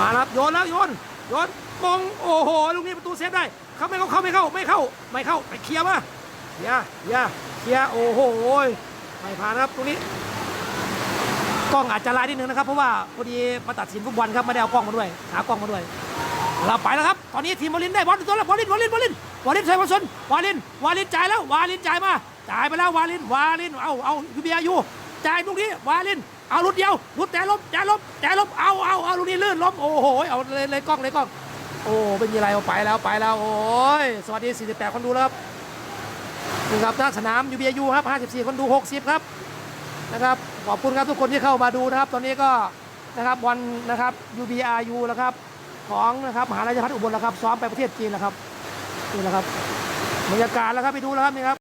มาแล้วครับโยนแล้วโยนโยนมงโอ้โหลูกนี้ประตูเซฟได้เข้าไม่เข้าเข้าไม่เข้าไม่เข้าไม่เข้าไปเคลียร์มาเคลียร์เคลียร์เคลียร์โอ้โหไม่ผ่านครับตรงนี้กล้องอาจจะลายนิดนึงนะครับ เพราะว่าพอดีมาตัดสินฟุตบอลครับไม่ได้เอากล้องมาด้วย หากล้องมาด้วย เราไปแล้วครับ ตอนนี้ทีมวอลินได้บอลตัวแล้ววอลินวอลินวอลินวอลินใส่บอลชนวอลินวอลินจ่ายแล้ววาลินจ่ายมาจ่ายไปแล้ววาลินวาลินเอาเอายูบีอยูจ่ายตรงนี้วาลินเอาลุดเดียวลุดแต่ล้ม ลื่นล้มโอ้โหเอาเลยเลยกล้องเลยกล้องโอ้เป็นยังไงเอาไปแล้วไปแล้วโอ้ยสวัสดี 48 คนดูแล้วครับนี่ครับหน้าสนามยูบีอายูครับ 54 คนดู 60 ครับนะครับขอบคุณครับทุกคนที่เข้ามาดูนะครับ ตอนนี้ก็นะครับบอลนะครับ UBRU แล้วครับของนะครับมหาลัยพัฒน์อุบลแล้วครับซ้อมไปประเทศจีนแล้วครับนี่แหละครับบรรยากาศแล้วครับไปดูแล้วครับนี่ครับ